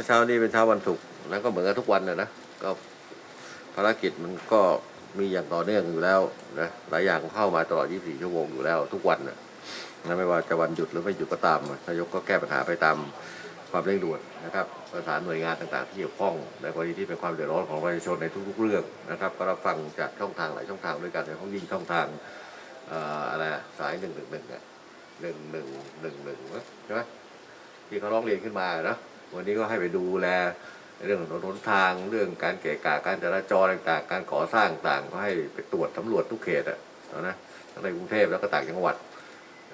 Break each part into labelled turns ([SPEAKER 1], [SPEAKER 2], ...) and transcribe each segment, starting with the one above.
[SPEAKER 1] ก็เช้านี้เป็นเช้าวันศุกร์แล้วก็เหมือนกันทุกวันนะนะก็ภารกิจมันก็มีอย่างต่อเนื่องอยู่แล้วนะหลายอย่างเข้ามาตลอด 24 ชั่วโมงอยู่แล้ว ทุกวันนะนะไม่ว่าจะวันหยุดหรือไม่หยุดก็ตามนายกก็แก้ปัญหาไปตามความเร่งด่วนนะครับประสานหน่วยงานต่างๆที่เกี่ยวข้อง ในกรณีที่เป็นความเดือดร้อนของประชาชนในทุกๆเรื่องนะครับ ก็รับฟังจากช่องทางหลายช่องทางด้วยกันในห้องยิ่งช่องทางอะไรสายหนึ่งหนึ่งหนึ่งอะหนึ่งหนึ่งหนึ่งหนึ่งใช่ไหมที่เขาร้องเรียนขึ้นมาเนอะ วันนี้ก็ให้ไปดูแลเรื่องถนนทางเรื่องการเกะกะการจราจรต่างๆ การก่อสร้างต่างก็ให้ไปตรวจสำรวจทุกเขตอะนะทั้งในกรุงเทพแล้วก็ต่างจังหวัด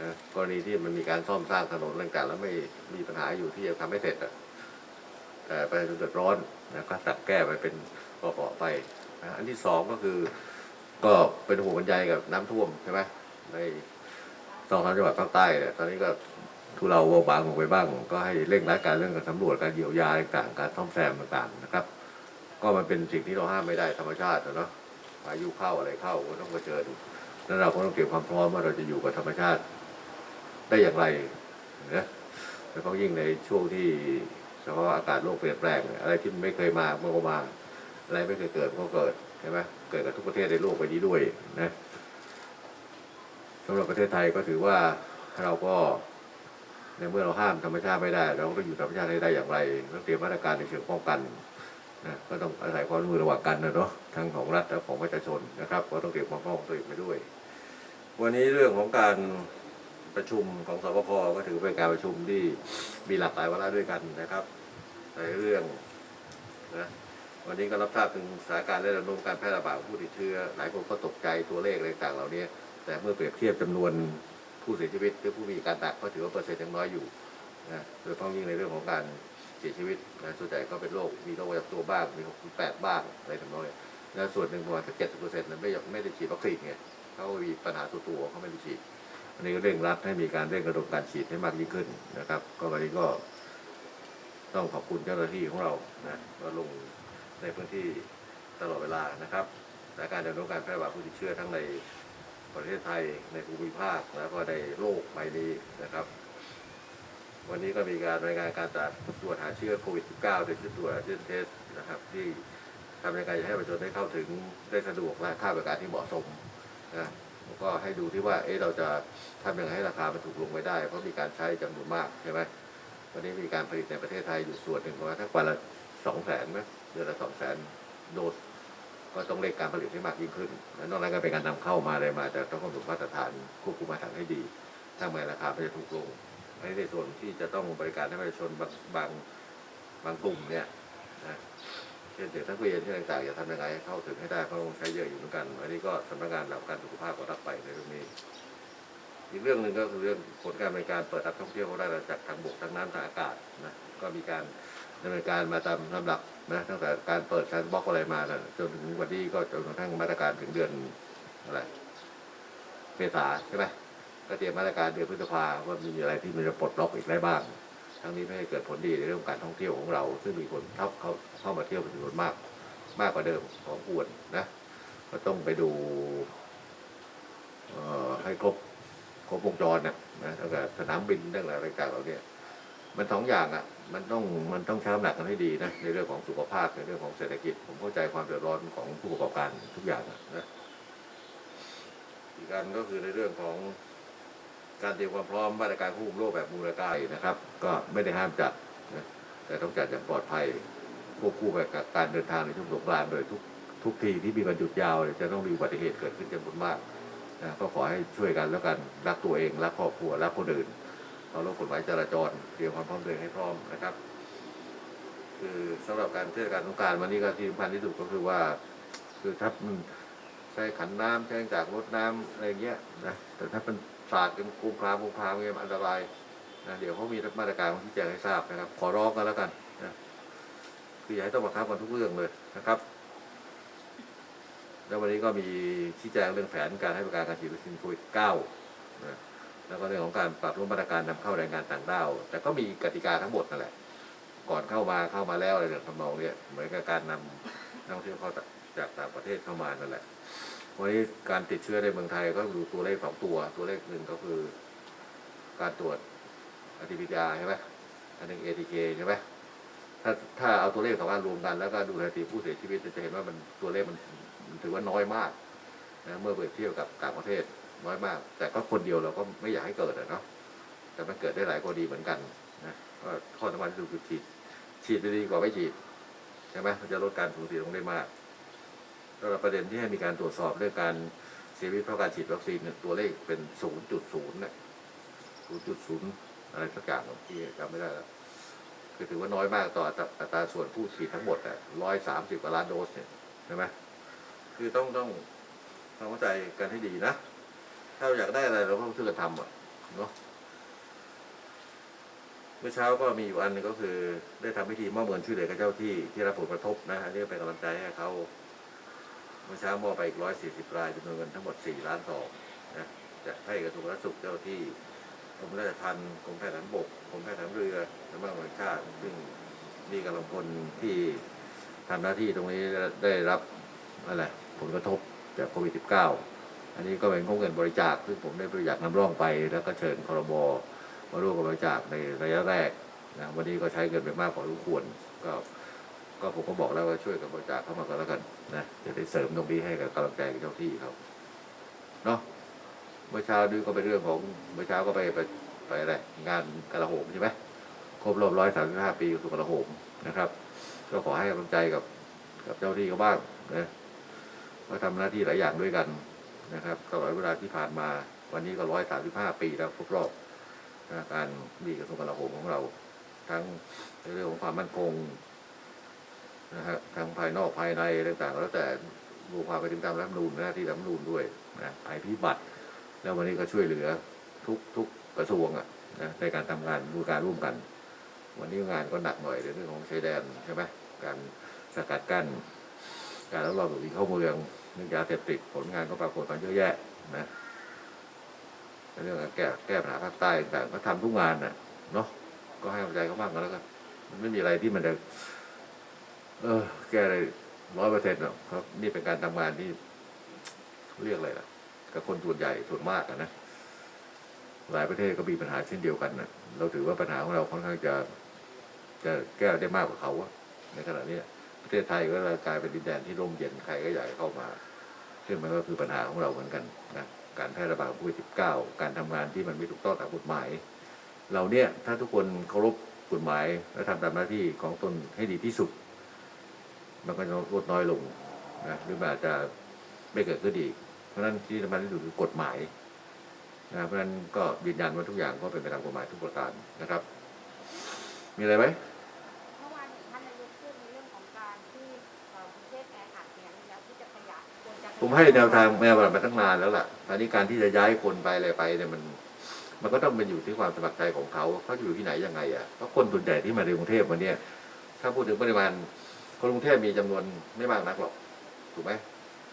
[SPEAKER 1] นะกรณีที่มันมีการซ่อมสร้างถนนต่างๆ แล้วไม่มีปัญหาอยู่ที่จะทำให้เสร็จอะแต่ประชาชนเดือดร้อนนะก็ตัดแก้ไปเป็นเปาะไปนะอันที่สองก็คือก็เป็นห่วงบรรยายกับน้ำท่วมใช่ไหมในสองสามจังหวัดภาคใต้เนี่ยตอนนี้ก็ ทุเราเบาบางลงไปบ้าง ก็ให้เร่งรัดการเรื่องการสำรวจการเยียวยาต่างการซ่อมแซมต่างๆนะครับ ก็มันเป็นสิ่งที่เราห้ามไม่ได้ธรรมชาติเนาะพายุเข้าอะไรเข้าก็ต้องมาเผชิญแล้วเราก็ต้องเตรียมความพร้อมว่าเราจะอยู่กับธรรมชาติ ได้อย่างไรนะโดยเฉพาะยิ่งในช่วงที่สภาะอากาศโลกเปลี่ยนแปลง อะไรที่ไม่เคยมาเมื่อก็มาอะไรไม่เคยเกิดก็เกิดใช่ไหมเกิดกับทุกประเทศในโลกใบนี้ด้วยนะสำหรับประเทศไทยก็ถือว่าเราก็ ในเมื่อเราห้ามธรรมชาติไม่ได้ เราก็ต้องอยู่ธรรมชาติให้ได้อย่างไรต้องเตรียมมาตรการในเชิงป้องกันนะก็ต้องอาศัยความร่วมมือระหว่างกันนะเนาะทั้งของรัฐและของประชาชนนะครับ ก็ต้องเตรียมความพร้อมตัวเองไปด้วย วันนี้เรื่องของการประชุมของสบคก็ถือเป็นการประชุมที่มีหลากหลายวาระด้วยกันนะครับในเรื่องนะวันนี้ก็รับทราบถึงสถานการณ์และแนวโน้มการแพร่ระบาดผู้ติดเชื้อ หลายคนก็ตกใจตัวเลขอะไรต่างเหล่านี้ แต่เมื่อเปรียบเทียบจำนวน ผู้เสียชีวิตหรือผู้มีการตักก็ถือว่าเปอร์เซ็นต์ยังน้อยอยู่นะโดยเฉพาะยิ่งในเรื่องของการเสียชีวิตนะส่วนใหญ่ก็เป็นโรคมีโรคประจำตัวบ้างมี68บ้างอะไรทำนองนี้และส่วนหนึ่งประมาณสักเจ็ดสิบเปอร์เซ็นต์นั้นไม่ไม่ได้ฉีดวัคซีนไงเขามีปัญหาตัวตัวเขาไม่ได้ฉีดอันนี้ก็เร่งรัดให้มีการเร่งกระดมการฉีดให้มากยิ่งขึ้นนะครับ ก็วันนี้ก็ต้องขอบคุณเจ้าหน้าที่ของเรานะก็ลงในพื้นที่ตลอดเวลานะครับและการดำเนินการแพร่ระบาดผู้ติดเชื้อทั้งใน ประเทศไทยในภูมิภาคแล้วก็ในโลกใบนี้นะครับ วันนี้ก็มีการรายงานการตรวจหาเชื้อโควิด -19 โดยชุดตรวจเชื้อเทสนะครับ ที่ทำยังไงให้ประชาชนได้เข้าถึงได้สะดวกและค่าบริการที่เหมาะสมนะแล้วก็ให้ดูที่ว่าเอ๊ะเราจะทำยังไงให้ราคามันถูกลงไปได้ เพราะมีการใช้จำนวนมากใช่ไหมวันนี้มีการผลิตในประเทศไทยอยู่ส่วนหนึ่งประมาณทั้งวันละสองแสนไหมเดือนละสองแสนโดส ก็ต้องเร่งการผลิตให้มากยิ่งขึ้น และนอกนั้นก็เป็นการนำเข้ามาอะไรมาแต่ต้องกำหนดมาตรฐานควบคุมมาตรฐานให้ดีถ้าไม่ราคาไม่จะถูกลงอันนี้ในส่วนที่จะต้องบริการให้ประชาชนบางบางบางกลุ่มเนี่ยนะเช่นเด็กนักเรียนที่ต่างๆจะทำยังไงให้เข้าถึงให้ได้เพราะต้องใช้เยอะอยู่เหมือนกันอันนี้ก็สำนักงานหลักการสุขภาพก็รับไปในเรื่องนี้ อีกเรื่องหนึ่งก็คือเรื่องผลการบริการเปิดรับท่องเที่ยวของราชอาณาจักรทางบกทางน้ำทางอากาศนะก็มีการดำเนินการมาตามลำดับ นะตั้งแต่การเปิดแซนด์บ็อกอะไรมานะจนถึงวันนี้ก็จนกระทั่งมาตรการถึงเดือนอะไรเมษาใช่ไหมก็เตรียมมาตรการเดือนพฤษภาว่ามีอะไรที่มันจะปลดล็อกอีกได้บ้าง ทั้งนี้ไม่ให้เกิดผลดีในเรื่องการท่องเที่ยวของเรา ซึ่งมีคนเข้าเข้าเข้ามาเที่ยวเป็นจำนวนมาก มากกว่าเดิมของควรนะ ก็ต้องไปดูให้ครบครบวงจรนะนะตั้งแต่สนามบินตั้งแต่อะไรต่างๆเราเนี่ย มันสองอย่างอะ มันต้องมันต้องใช้ำหนักกันให้ดีนะในเรื่องของสุขภาพในเรื่องของเศรษฐกิจ ผมเข้าใจความเดือดร้อนของผู้ประกอบการทุกอย่างนะอีกการก็คือในเรื่องของการเตรียมความพร้อมมาตรการควบคุมโรคแบบมูลค่านะครับ ก็ไม่ได้ห้ามจัดนะแต่ต้องจัดอย่างปลอดภัยควบคู่ไปกับการเดินทางในช่วงสงกรานต์โดยทุกทุกทีที่มีวันหยุดยาวเนี่ยจะต้องมีอุบัติเหตุเกิดขึ้นจำนวนมากนะก็ขอให้ช่วยกันแล้วกันรักตัวเองรักครอบครัวรักคนอื่น เคารพกฎหมายจราจรเตรียมความพร้อมตัวเองให้พร้อมนะครับ คือสำหรับการเทศกาลสงการวันนี้ก็ที่สำคัญที่สุดก็คือว่า คือถ้ามันใช้ขันน้ำใช้จากรถน้ำอะไรเงี้ยนะแต่ถ้าเป็นสาดกันคุมคลามคุมคลามเงี้ยอันตรายนะเดี๋ยวเขามีมาตรการที่แจ้งให้ทราบนะครับ ขอร้องกันแล้วกันนะคืออย่าให้ต้องบังคับกันทุกเรื่องเลยนะครับแล้ววันนี้ก็มีชี้แจงเรื่องแผนการให้บริการการฉีดวัคซีนโควิด 9 นะ แล้วก็เรื่องของการปรับรูปมาตรการนำเข้าแรงงานต่างด้าวแต่ก็มีกติกาทั้งหมดนั่นแหละ ก่อนเข้ามาเข้ามาแล้วอะไรอย่างทำนองเนี้ยเหมือนกับการนำนักท่องเที่ยวเข้าจากต่างประเทศเข้ามานั่นแหละวันนี้การติดเชื้อในเมืองไทยก็ดูตัวเลขสองตัว ตัวเลขหนึ่งก็คือ การตรวจอ t ิ r ใช่ไหมอันหนึ่ง ATK ใช่ไหมถ้าถ้าเอาตัวเลขสองอันรวมกันแล้วก็ดูสถิติผู้เสียชีวิตจะเห็นว่ามันตัวเลขมันมันถือว่าน้อยมากนะเมื่อเปรียบเทียบกับต่างประเทศ น้อยมาก แต่ก็คนเดียวเราก็ไม่อยากให้เกิดอะเนาะแต่มันเกิดได้หลายกรณีเหมือนกันนะก็ข้อสำคัญที่สุดคือฉีดฉีดดีกว่าไม่ฉีดใช่ไหมมันจะลดการสูญเสียลงได้มากสำหรับประเด็นที่ให้มีการตรวจสอบเรื่องการเสียชีวิตเพราะการฉีดวัคซีนตัวเลขเป็นศูนย์จุดศูนย์เนี่ยศูนย์จุดศูนย์อะไรสักอย่างที่จำไม่ได้แล้วคือถือว่าน้อยมากต่ออัตราส่วนผู้ฉีดทั้งหมดอะร้อยสามสิบกว่าล้านโดสเนี่ยใช่ไหมคือต้องต้องต้องเข้าใจกันให้ดีนะ ถ้าเราอยากได้อะไรเราก็ต้องช่วยกันทำอะเนาะเมื่อเช้าก็มีอยู่อันนึงก็คือ ได้ทำพิธีมอบเงินช่วยเหลือกับเจ้าที่ที่รับผลกระทบนะอันนี้เป็นกำลังใจให้เขาเมื่อเช้ามอบไปอีกร้อยสี่สิบรายจำนวนเงินทั้งหมดสี่ล้านสองนะจะให้กระทรวงสาธารณสุขเจ้าที่กรมราชทัณฑ์กรมแพทย์ทหารบกกรมแพทย์ทหารเรือสำนักงานชาติซึ่งมีกำลังพลที่ทำหน้าที่ตรงนี้ได้รับอะไรผลกระทบจากโควิด -19 อันนี้ก็เป็นงบเงินบริจาคซึ่งผมได้บริจาคนำร่องไป แล้วก็เชิญคอรมอมาร่วมกับบริจาคในระยะแรกนะวันนี้ก็ใช้เงินไปมากพอสมควรก็ก็ผมก็บอกแล้วว่าช่วยกันบริจาคเข้ามากันแล้วกันนะจะได้เสริมตรงนี้ให้กับกำลังใจกับเจ้าที่เขาเนาะเมื่อเช้านี้ก็เป็นเรื่องของเมื่อเช้าก็ไปไปไปอะไรงานกระโหมใช่ไหมครบรอบร้อยสามสิบห้าปีสุกระโหมนะครับ ก็ขอให้กำลังใจกับกับเจ้าที่เขาบ้างนะว่าทำหน้าที่หลายอย่างด้วยกัน นะครับตลอดเวลาที่ผ่านมาวันนี้ก็ร้อยสามสิบห้าปีแล้วครบรอบนะการมีกระทรวงกลาโหมของเรา ทั้งในเรื่องของความมั่นคงนะฮะทั้งภายนอกภายในต่างๆ แล้วแต่ดูความไปถึงตามรัฐมนูญหน้าที่รัฐมนูญด้วยนะภัยพิบัติ แล้ววันนี้ก็ช่วยเหลือทุกทุกกระทรวงอะนะในการทำงานดูการร่วมกัน วันนี้งานก็หนักหน่อยในเรื่องของชายแดนใช่ไหมการสกัดกั้นการลักลอบหลบหนีเข้าเมือง เรื่องยาเสพติดผลงานก็ปรากฏมาเยอะแยะนะเรื่องการแก้แก้ปัญหาภาคใต้ต่างก็ทำทุกงานน่ะเนาะก็ให้กำลังใจเขาบ้างกันแล้วกันมันไม่มีอะไรที่มันจะเออ แก้เลยร้อยเปอร์เซ็นต์หรอกครับ นี่เป็นการทำงานที่เรียกอะไรล่ะ กับคนส่วนใหญ่ส่วนมากนะหลายประเทศก็มีปัญหาเช่นเดียวกันนะเราถือว่าปัญหาของเราค่อนข้างจะ จะแก้ได้มากกว่าเขาอะในขณะนี้ ประเทศไทยก็กลายเป็นดินแดนที่ร่มเย็นใครก็อยากเข้ามา ซึ่งมันก็คือปัญหาของเราเหมือนกันนะการแพร่ระบาดโควิด19การทำงานที่มันไม่ถูกต้องตามกฎหมาย เราเนี่ยถ้าทุกคนเคารพกฎหมายและทำตามหน้าที่ของตนให้ดีที่สุด มันก็จะลดน้อยลงนะหรืออาจจะไม่เกิดขึ้นอีกเพราะฉะนั้นที่สำคัญที่สุดคือกฎหมายนะเพราะฉะนั้นก็ยืนยันว่าทุกอย่างก็เป็นไปตามกฎหมายทุกประการนะครับ มีอะไรไหม ผมให้แนวทางแนวปฏิบัติมาตั้งนานแล้วล่ะตอนนี้การที่จะย้ายคนไปอะไรไปเนี่ยมัน มันก็ต้องเป็นอยู่ที่ความสมัครใจของเขาเขาอยู่ที่ไหนยังไงอะเพราะคนส่วนใหญ่ที่มาในกรุงเทพวันนี้ถ้าพูดถึงปริมาณคนกรุงเทพมีจำนวนไม่มากนักหรอกถูกไหม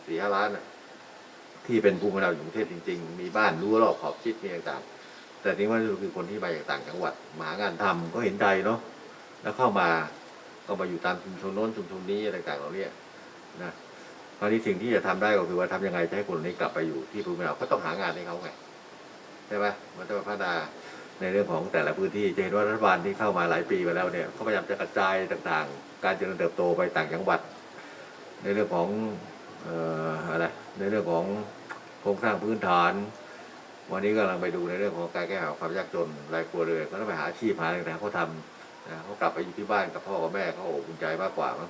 [SPEAKER 1] สี่ห้าล้านอะที่เป็นภูมิเนาอยู่กรุงเทพจริง ๆ มีบ้านรั้วรอบขอบชิดมีต่างๆแต่ที่ว่าคือคนที่มาจากต่างจังหวัดมาหางานทำก็เห็นใจเนาะแล้วเข้ามาก็มาอยู่ตามชุมชนโน้นชุมชนนี้อะไรต่างๆเหล่านี้นะ ราวนี้สิ่งที่จะทำได้ก็คือว่าทำยังไงจะให้คนนี้กลับไปอยู่ที่ภูมิลำเนาก็ต้องหางานให้เขาไงใช่ไหมมันต้องพัฒนาในเรื่องของแต่ละพื้นที่จะเห็นว่ารัฐบาลที่เข้ามาหลายปีมาแล้วเนี่ยเขาพยายามจะกระจายต่างๆ การเจริญเติบโตไปต่างจังหวัด ในเรื่องของอะไรในเรื่องของโครงสร้างพื้นฐาน วันนี้กำลังไปดูในเรื่องของการแก้ปัญหาความยากจนรายครัวเรือนก็ต้องไปหาอาชีพหาอะไรต่างๆเขาทำนะเขากลับไปอยู่ที่บ้านกับพ่อกับแม่เขาโอบอุ่นใจมากกว่ามั้ง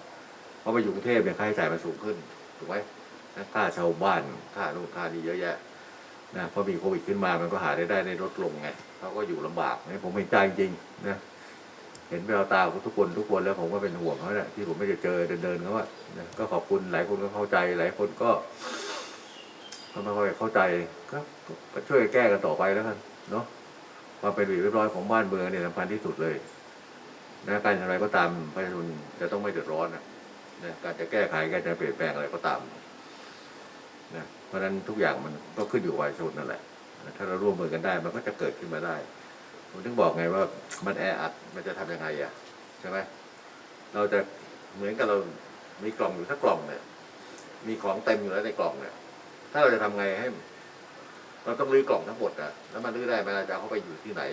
[SPEAKER 1] เพราะไปอยู่กรุงเทพเนี่ยค่าใช้จ่ายมันสูงขึ้น ถูกไหมนะค่าช่าบ้านค่านู่นค่านี่เยอะแยะนะพอมีโควิดขึ้นมามันก็หาได้ได้ในลดลงไงเขาก็อยู่ลำบากนี่ผมเห็นใจจริงนะเห็นแววตาของทุกคนทุกคนแล้วผมก็เป็นห่วงเขาแหละที่ผมไม่ได้เจอเดินๆเขาว่านะก็ขอบคุณหลายคนก็เข้าใจหลายคนก็ก็ไม่ค่อยเข้าใจก็ก็ช่วยแก้กันต่อไปแล้วกันเนาะความเป็นระเบียบเรียบร้อยของบ้านเมืองเนี่ยสำคัญที่สุดเลยนะการทำอะไรก็ตามประชาชนจะต้องไม่เดือดร้อนนะ นะการจะแก้ไขการจะเปลี่ยนแปลงอะไรก็ตามนะเพราะฉะนั้นทุกอย่างมันก็ขึ้นอยู่กับประชาชนนั่นแหละนะถ้าเราร่วมมือกันได้ มันก็จะเกิดขึ้นมาได้ผมถึงบอกไงว่ามันแออัดมันจะทำยังไงอะใช่ไหมเราจะเหมือนกับเรามีกล่องอยู่สักกล่องเนี่ย มีของเต็มอยู่แล้วในกล่องเนี่ย ถ้าเราจะทำไงให้ เราต้องรื้อกล่องทั้งหมดอะแล้วมันรื้อได้ไหมเราจะเอาเข้าไปอยู่ที่ไหน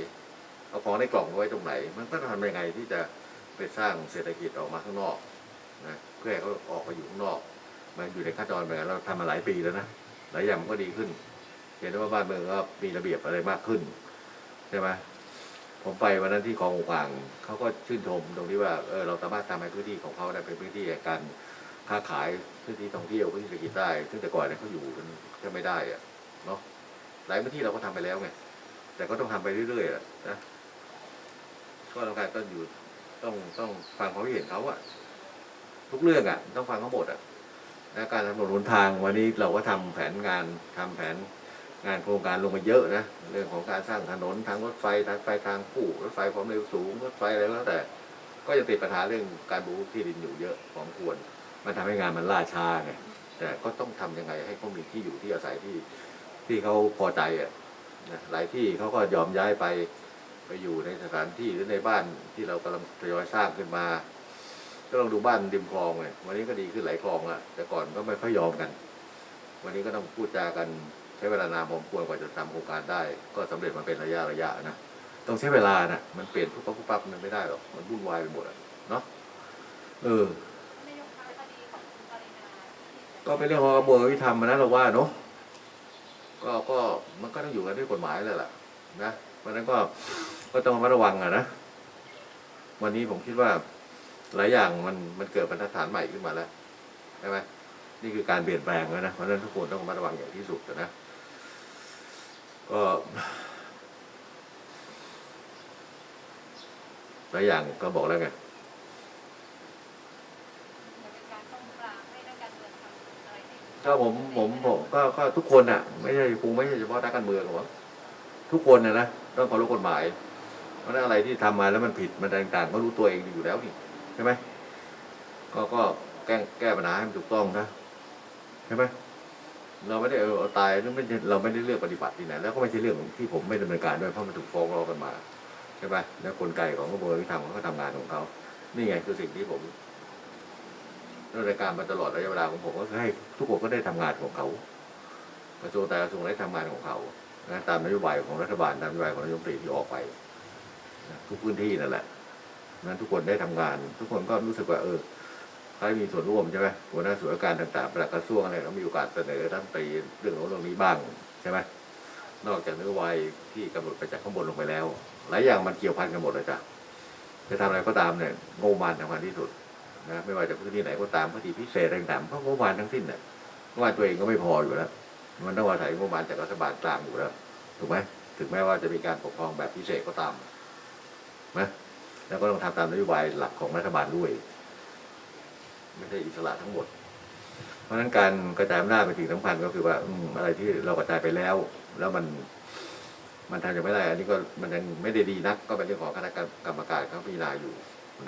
[SPEAKER 1] เอาของในกล่องไว้ตรงไหน มันก็ทำยังไงที่จะไปสร้างเศรษฐกิจออกมาข้างนอกนะ เพื่อให้เขาออกมาอยู่ข้างนอก มันอยู่ในขั้นตอนแบบนั้นเราทำมาหลายปีแล้วนะหลายอย่างมันก็ดีขึ้น เห็นได้ว่าบ้านเมืองก็มีระเบียบอะไรมากขึ้นใช่ไหมผมไปวันนั้นที่คลององอ่างเขาก็ชื่นชมตรงที่ว่าเออเราสามารถทำให้พื้นที่ของเขาได้เป็นพื้นที่การค้าขายพื้นที่ท่องเที่ยวพื้นที่เศรษฐกิจได้ ซึ่งแต่ก่อนเนี่ยเขาอยู่กันแค่ไม่ได้อะเนาะหลายพื้นที่เราก็ทำไปแล้วไงแต่ก็ต้องทำไปเรื่อยๆอะนะก็ต้องการก็อยู่ต้องต้องฟังความคิดเห็นเขาอะ ทุกเรื่องอะต้องฟังเขาหมดอะและการทำถนนหนทางวันนี้เราก็ทำแผนงานทำแผนงานโครงการลงมาเยอะนะเรื่องของการสร้างถนนทางรถไฟทางไฟทางคู่รถไฟความเร็วสูงรถไฟอะไรก็แล้วแต่ ก็ยังติดปัญหาเรื่องการบุกรุกที่ดินอยู่เยอะพอสมควร มันทำให้งานมันล่าช้าไงแต่ก็ต้องทำยังไงให้เขามีที่อยู่ที่อาศัยที่ที่เขาพอใจอะนะหลายที่เขาก็ยอมย้ายไปไปอยู่ในสถานที่หรือในบ้านที่เรากำลังทยอยสร้างขึ้นมา ก็ลองดูบ้านริมคลองเลยวันนี้ก็ดีขึ้นหลายคลองละแต่ก่อนก็ไม่ค่อยยอมกัน วันนี้ก็ต้องพูดจากันใช้เวลานานพอสมควรกว่าจะทำโครงการได้ ก็สำเร็จมาเป็นระยะระยะนะต้องใช้เวลานะมันเปลี่ยนปุ๊บปั๊บปุ๊บปั๊บมันไม่ได้หรอกมันวุ่นวายไปหมดอะเนาะเออ
[SPEAKER 2] ก็
[SPEAKER 1] เป็นเรื่องของกระบวนการยุติธรรมนะเราว่าเนาะก็ก็มันก็ต้องอยู่กันด้วยกฎหมายแล้วล่ะ นะเพราะนั้นก็ก็ต้องระมัดระวังอะนะวันนี้ผมคิดว่า หลายอย่างมันมันเกิดบรรทัดฐานใหม่ขึ้นมาแล้วใช่ไหมนี่คือการเปลี่ยนแปลงแล้วนะเพราะฉะนั้นทุกคนต้องระมัดระวังอย่างที่สุดนะก็หลายอย่างก็บอกแล้วไง
[SPEAKER 2] มันเป็นการป้องปรามให้นักการเมืองทำอะไรที่
[SPEAKER 1] ก็ผมผมผมก็ก็ทุกคนอะ ไม่ใช่คงไม่ใช่เฉพาะนักการเมืองหรอกทุกคนนะนะต้องเคารพกฎหมาย เพราะฉะนั้นอะไรที่ทำมาแล้วมันผิดมันต่างๆก็รู้ตัวเองอยู่แล้วนี่ใช่ไหมก็ก็แก้แก้ปัญหาให้มันถูกต้องนะใช่ไหมเราไม่ได้เอาตายนั่นไม่ใช่เราไม่ได้เลือกปฏิบัติที่ไหนแล้วก็ไม่ใช่เรื่องที่ผมไม่ดำเนินการด้วยเพราะมันถูกฟ้องร้องกันมาใช่ไหมแล้วกลไกของกระบวนการยุติธรรมเขาก็ทำงานของเขานี่ไงคือสิ่งที่ผมดำเนินการมาตลอดระยะเวลาของผมก็คือให้ทุกคนก็ได้ทำงานของเขากระทรวงแต่กระทรวงได้ทำงานของเขานะตามนโยบายของรัฐบาลตามนโยบายของนายกรัฐมนตรีที่ออกไปทุกพื้นที่นั่นแหละ นั้นทุกคนได้ทำงาน ทุกคนก็รู้สึกว่าเออเขาได้มีส่วนร่วมใช่ไหมหัวหน้าส่วนราชการต่างๆประหลัดกระทรวงอะไรก็มีโอกาสเสนอรัฐมนตรีเรื่องโน้นเรื่องนี้บ้างใช่ไหมนอกจากนโยบายที่กำหนดไปจากข้างบนลงไปแล้ว หลายอย่างมันเกี่ยวพันกันหมดเลยจ้ะจะทำอะไรก็ตามเนี่ยงบประมาณสำคัญที่สุดนะไม่ว่าจะพื้นที่ไหนก็ตามพื้นที่พิเศษต่างๆเพราะงบประมาณทั้งสิ้นเนี่ยงบประมาณตัวเองก็ไม่พออยู่แล้ว มันต้องอาศัยงบประมาณจากรัฐบาลกลางอยู่แล้วถูกไหมถึงแม้ว่าจะมีการปกครองแบบพิเศษก็ตามนะ แล้วก็ต้องทำตามนโยบายหลักของรัฐบาลด้วย ไม่ใช่อิสระทั้งหมด เพราะฉะนั้นการกระจายอำนาจเป็นสิ่งสำคัญก็คือว่าอืมอะไรที่เรากระจายไปแล้ว แล้วมัน มันทำจะไม่ได้ อันนี้ก็มันยังไม่ได้ดีนัก ก็เป็นเรื่องของคณะกรรมการเขาพิจารณาอยู่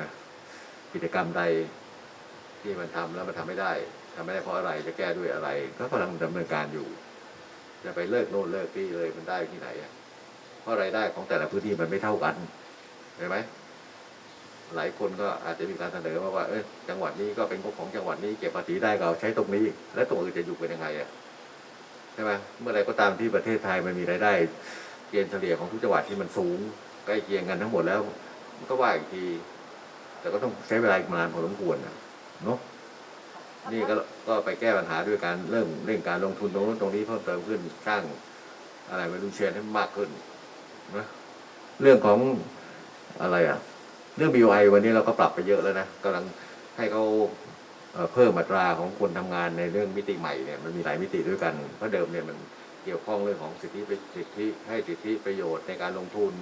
[SPEAKER 1] นะกิจกรรมใดที่มันทำแล้วมันทำไม่ได้ทำไม่ได้เพราะอะไรจะแก้ด้วยอะไร ก็กำลังดำเนินการอยู่ จะไปเลิกโน่นเลิกนี่เลยมันได้ที่ไหนอะเพราะรายได้ของแต่ละพื้นที่มันไม่เท่ากันเห็นไหม หลายคนก็อาจจะมีการเสนอมาว่าเอ้ยจังหวัดนี้ก็เป็นงบของจังหวัดนี้เก็บภาษีได้ก็เอาใช้ตรงนี้ แล้วตรงอื่นจะอยู่กันยังไงอะใช่ไหมเมื่อไรก็ตามที่ประเทศไทยมันมีรายได้เกณฑ์เฉลี่ยของทุกจังหวัดที่มันสูงใกล้เคียงกันทั้งหมดแล้วมันก็ว่าอีกทีแต่ก็ต้องใช้เวลาอีกนานพอสมควรนะเนาะนี่ก็ก็ไปแก้ปัญหาด้วยการเริ่มเร่งการลงทุนตรงนู้นตรงนี้เพิ่มเติมขึ้นสร้างอะไรไม่รู้เชนให้มากขึ้นนะเรื่องของอะไรอะ เรื่อง BOI วันนี้เราก็ปรับไปเยอะแล้วนะกำลังให้เขาเพิ่มอัตราของคนทำงานในเรื่องมิติใหม่เนี่ยมันมีหลายมิติด้วยกันเพราะเดิมเนี่ยมันเกี่ยวข้องเรื่องของสิทธิประสิทธิให้สิทธิประโยชน์ในการลงทุน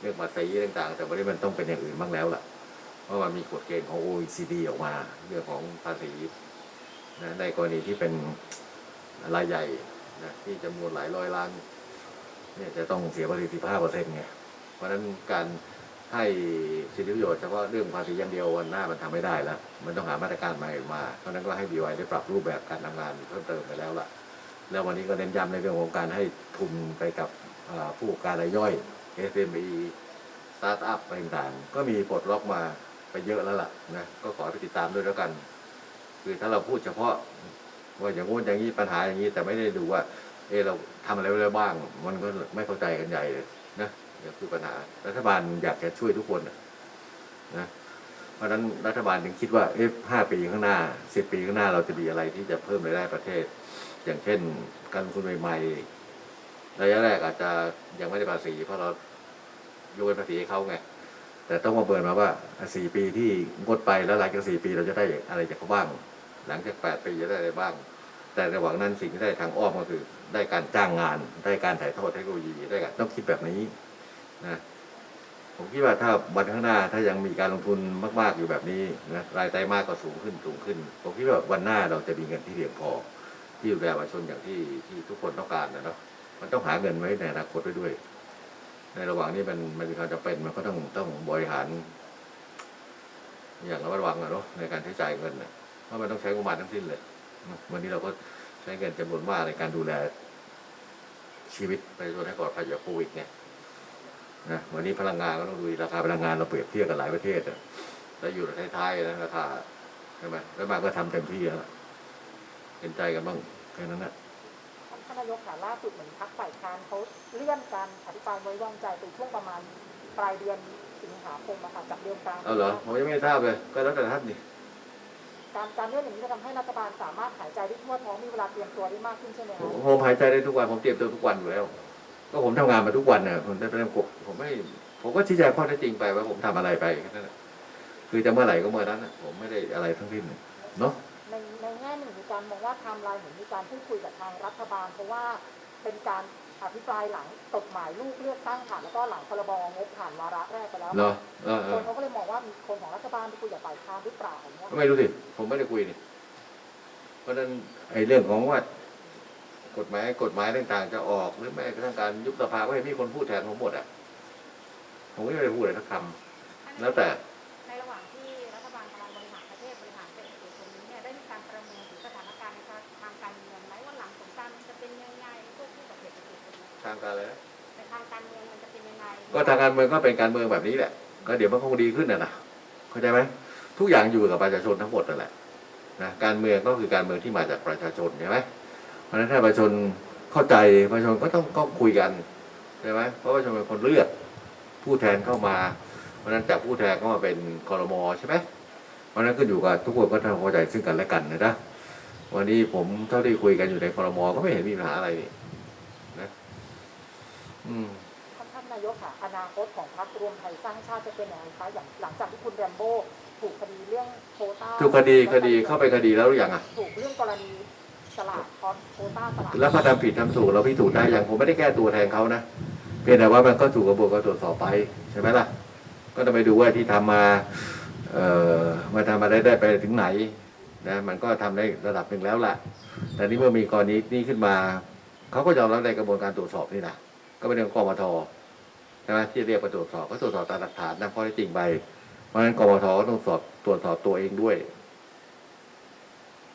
[SPEAKER 1] เรื่องภาษีต่างๆ แต่วันนี้มันต้องเป็นอย่างอื่นบ้างแล้วล่ะ เพราะมันมีกฎเกณฑ์ของ OECD ออกมาเรื่องของภาษีนะในกรณีที่เป็นรายใหญ่นะที่จำนวนหลายร้อยล้านเนี่ยจะต้องเสียภาษี15เปอร์เซ็นต์ไงเพราะฉะนั้นการ ให้สิทธิประโยชน์เฉพาะเรื่องภาษีอย่างเดียววันหน้ามันทำไม่ได้แล้วมันต้องหามาตรการใหม่มาเพราะนั้นก็ให้ BY ไได้ปรับรูปแบบการทำงานเพิ่มเติมไปแล้วล่ะ แล้ววันนี้ก็เน้นย้ำในเรื่องของการให้ทุนไปกับผู้ประกอบการรายย่อย SME สตาร์ทอัพอะไรต่างๆก็มีปลดล็อกมาไปเยอะแล้วล่ะนะก็ขอไปติดตามด้วยแล้วกัน คือถ้าเราพูดเฉพาะว่าอย่างงู้นอย่างนี้ปัญหาอย่างนี้แต่ไม่ได้ดูว่า เออเราทำอะไรไว้แล้วบ้าง มันก็ไม่เข้าใจกันใหญ่เลย นี่คือปัญหา รัฐบาลอยากจะช่วยทุกคนนะเพราะฉะนั้นรัฐบาลถึงคิดว่าเอ๊ะห้าปีข้างหน้าสิบปีข้างหน้าเราจะมีอะไรที่จะเพิ่มรายได้ประเทศ อย่างเช่น การลงทุนใหม่ๆระยะแรกอาจจะยังไม่ได้ภาษีเพราะเรายกเว้นภาษีให้เขาไงแต่ต้องมาเบิร์นมาว่าสี่ปีที่งดไปแล้วหลังจากสี่ปีเราจะได้อะไรจากเขาบ้าง หลังจากแปดปีจะได้อะไรบ้าง แต่ระหว่างนั้นสิ่งที่ได้ทางอ้อมก็คือ ได้การจ้างงาน ได้การถ่ายทอดเทคโนโลยีได้การต้องคิดแบบนี้ นะผมคิดว่าถ้าวันข้างหน้าถ้ายังมีการลงทุนมาก ๆอยู่แบบนี้นะรายได้มากก็สูงขึ้นสูงขึ้น ผมคิดว่าวันหน้าเราจะมีเงินที่เพียงพอ ที่ดูแลประชาชนอย่างที่ที่ทุกคนต้องการนะเนาะมันต้องหาเงินไว้ในอนาคตไว้ด้วย ในระหว่างนี้มันมันมีความจำเป็นมันก็ต้องต้องบริหาร อย่างระมัดระวังอะเนาะในการใช้จ่ายเงินนะเพราะมันต้องใช้งบประมาณทั้งสิ้นเลยวันนี้เราก็ใช้เงินจำนวนมากในการดูแลชีวิตประชาชนให้ปลอดภัยจากโควิดไง นะวันนี้พลังงานก็ต้องดูดีราคาพลังงานเราเปรียบเทียบกับหลายประเทศอะแล้วอยู่ในท้ายๆนะราคาใช่ไหมแล้วมาก็ทำเต็มที่แล้วเห็นใจกันบ้างแค่นั้นนะ
[SPEAKER 3] ท่านนายกค่ะล่าสุดเหมือนพักฝ่ายค้านเขาเลื่อนการอภิปรายไว้วางใจไปช่วงประมาณปลายเดือนสิงหาคมนะคะจากเดือนกลาง
[SPEAKER 1] เอาเหรอผมยังไม่ทราบเลย ก็แล้วแต่ท่านนี่
[SPEAKER 3] การการเลื่อนอย่างนี้จะทำให้รัฐบาลสามารถหายใจได้ทั่วท้องมีเวลาเตรียมตัวได้มากขึ้นใช่ไหม
[SPEAKER 1] ผ
[SPEAKER 3] คะ
[SPEAKER 1] มผมหายใจได้ทุกวันผมเตรียมตัวทุกวันอยู่แล้ว ก็ผมทำงานมาทุกวันเนี่ยผมได้ไปทำกบผมไม่ ผมก็ชี้แจงข้อเท็จจริงไปว่าผมทำอะไรไปแค่นั้นแหละคือจะเมื่อไหร่ก็เมื่อนั้นนะผมไม่ได้อะไรทั้งสิ้นเนาะ
[SPEAKER 3] ในในแง่หนึ่งมีการมองว่าไทม์ไลน์เหมือนมีการพูดคุยกับทางรัฐบาลเพราะว่าเป็นการอภิปรายหลังกฎหมายลูกเลือกตั้งผ่านแล้วก็หลังพรบงบผ่านวาระแรกไปแล้ว
[SPEAKER 1] เนาะเออเอ
[SPEAKER 3] ค
[SPEAKER 1] อน
[SPEAKER 3] เขาก็เลยมองว่ามีคนของรัฐบาลไปคุยกับฝ่ายค้านหรือเปล่าอย่างเงี้ย
[SPEAKER 1] ไม่รู้สิผมไม่ได้คุยนี่เพราะฉะนั้นไอ้เรื่องของว่า กฎหมายกฎหมายต่างๆ จะออกหรือแม้กระทั่งการยุบสภาก็ให้มีคนพูดแทนผมหมดอะผมก็ไม่ได้พูดอะไรสักคำแล้วแต่
[SPEAKER 2] ในระหว่างที่รัฐบาลกำลังบริหารประเทศบริหารเศรษฐกิจตรงนี้เนี่ยได้มีการประเมินถึงสถานการณ์ในทางการเมืองไหมว่าหลังสงกรารมันจะเป็นยังไงควบคู่กับเศรษฐกิจตรงนี้
[SPEAKER 1] ทางการอะไรนะ
[SPEAKER 2] ในทางการเมืองมันจะเป็นยังไง
[SPEAKER 1] ก็ทางการเมืองก็เป็นการเมืองแบบนี้แหละ ก็เดี๋ยวมันคงดีขึ้นนะนะเข้าใจไหมทุกอย่างอยู่กับประชาชนทั้งหมดนั่นแหละนะการเมืองก็คือการเมืองที่มาจากประชาชนใช่ไหม เพราะฉะนั้นถ้าประชาชนเข้าใจประชาชนก็ต้องก็คุยกันใช่ไหมเพราะประชาชนเป็นคนเลือกผู้แทนเข้ามา เพราะฉะนั้นจากผู้แทนก็มาเป็นคอรมอใช่ไหมเพราะฉะนั้นก็อยู่กับทุกคนก็ทำเข้าใจซึ่งกันและกันนะนะวันนี้ผมเท่าที่คุยกันอยู่ในคอรมอก็ไม่เห็นมีปัญหาอะไรนี่นะอืม
[SPEAKER 3] ท่านท่านนายกค่ะอนาคตของพรรครวมไทยสร้างชาติจะเป็นอย่างไรคะอย่างหลังจากที่คุณแรมโบ้ถูกคดีเรื่องโควต้า
[SPEAKER 1] ทุกคดีคดีเข้าไปคดีแล้วหรือยังอะ
[SPEAKER 3] ถูกเรื่องกรณี สลากคอโคต้าสลาก
[SPEAKER 1] แล้วเขาทำผิดทำถูกเราพิสูจน์ได้อย่างผมไม่ได้แก้ตัวแทนเขานะเพียงแต่ว่ามันก็ถูกกระบวนการตรวจสอบไปใช่ไหมล่ะ ก็ต้องไปดูว่าที่ทำมาเอ่อมาทำมาได้ได้ไปถึงไหนนะมันก็ทำได้ระดับหนึ่งแล้วล่ะ แต่นี่เมื่อมีกรณีนี้ขึ้นมาเขาก็ยอมรับในกระบวนการตรวจสอบนี่นะก็เป็นเรื่องกมทใช่ไหมที่เรียกมาตรวจสอบก็ตรวจสอบตามหลักฐานนำข้อเท็จจริงไปเพราะฉะนั้นกมทต้องสอบตรวจสอบตัวเองด้วย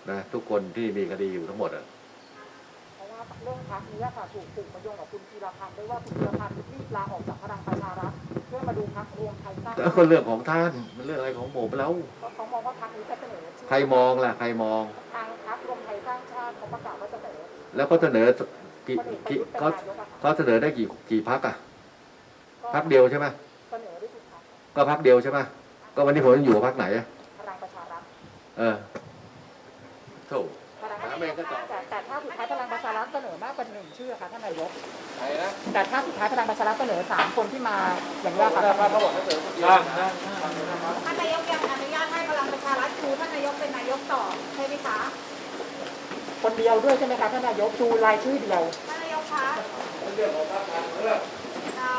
[SPEAKER 1] นะทุกคนที่มีคดีอยู่ทั้งหมดอะ
[SPEAKER 3] เพราะว่าเรื่องพักนี้ค่ะถูกผูกมาโยงกับคุณธีรพันธ์ด้วยว่าคุณธีรพันธ์รีบลาออกจากพลังประชารัฐเพื่อมาดูพักรวมไทยสร้าง
[SPEAKER 1] ก็คนเรื่องของท่านมันเรื่องอะไรของผมแล้ว
[SPEAKER 3] เพราะเขามองว่าพักนี้จะเสนอชื่อ
[SPEAKER 1] ใครมองล่ะใครมอง
[SPEAKER 3] ทางพักรวมไทยสร้างชาติเขาประกาศว่าจะเสนอ
[SPEAKER 1] แล้วเขาเสนอกี่
[SPEAKER 3] พลเอกประ
[SPEAKER 1] กี่
[SPEAKER 3] ยุทธ์เป็น
[SPEAKER 1] เขา
[SPEAKER 3] นายกอะค่ะ
[SPEAKER 1] เขาเสนอได้กี่กี่พักอะ
[SPEAKER 3] ก็
[SPEAKER 1] พักเดียวใช่ไหม
[SPEAKER 3] เสนอได้ทุกพัก
[SPEAKER 1] ก็พักเดียวใช่ไหมก็วันนี้ผมยังอยู่กับพักไหนอะ
[SPEAKER 3] พลังประชารัฐ
[SPEAKER 1] เออ โธ่
[SPEAKER 3] พลัง
[SPEAKER 1] ถามเองก็ตอบ
[SPEAKER 3] แต่แต่ถ้าสุดท้ายพลังประชารัฐเสนอมากกว่าหนึ่งชื่อค่ะท่านนายก
[SPEAKER 1] ใครนะ
[SPEAKER 3] แต่ถ้าสุดท้ายพลังประชารัฐเสนอสามคนที่มาอย่างนี้ยค่ะ
[SPEAKER 1] เขาบอกเสนอคนเดียว
[SPEAKER 2] ท่านนายกยังอนุญาตให้พลังประชารัฐชูท่านนายกเป็นนายกต่อใช่ไหมคะ
[SPEAKER 3] คนเดียวด้วยใช่ไหมคะท่านนายกดูรายชื่อเดียว
[SPEAKER 2] ท่านนายกคะ
[SPEAKER 1] เรื่องของพรรคการเมือง
[SPEAKER 2] ค่ะ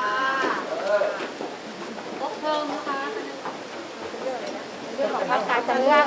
[SPEAKER 2] ครบเทอมนะคะท่านนายกเรื่องอะไรนะ
[SPEAKER 3] เรื่องของพรรคการเมือง